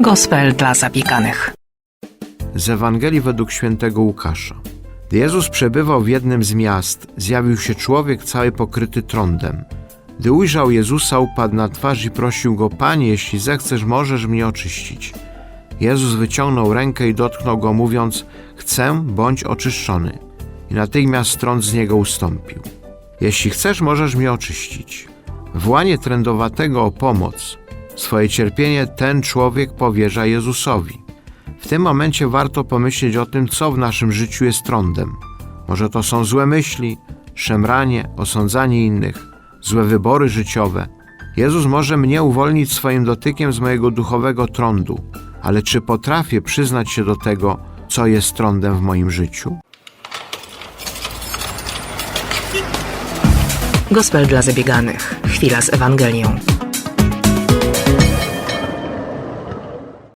Gospel dla zabieganych. Z Ewangelii według świętego Łukasza. Gdy Jezus przebywał w jednym z miast, zjawił się człowiek cały pokryty trądem. Gdy ujrzał Jezusa, upadł na twarz i prosił go: Panie, jeśli zechcesz, możesz mnie oczyścić. Jezus wyciągnął rękę i dotknął go, mówiąc: Chcę, bądź oczyszczony. I natychmiast trąd z niego ustąpił. Jeśli chcesz, możesz mnie oczyścić. Włanie trędowatego o pomoc, swoje cierpienie ten człowiek powierza Jezusowi. W tym momencie warto pomyśleć o tym, co w naszym życiu jest trądem. Może to są złe myśli, szemranie, osądzanie innych, złe wybory życiowe. Jezus może mnie uwolnić swoim dotykiem z mojego duchowego trądu, ale czy potrafię przyznać się do tego, co jest trądem w moim życiu? Gospel dla zabieganych. Chwila z Ewangelią.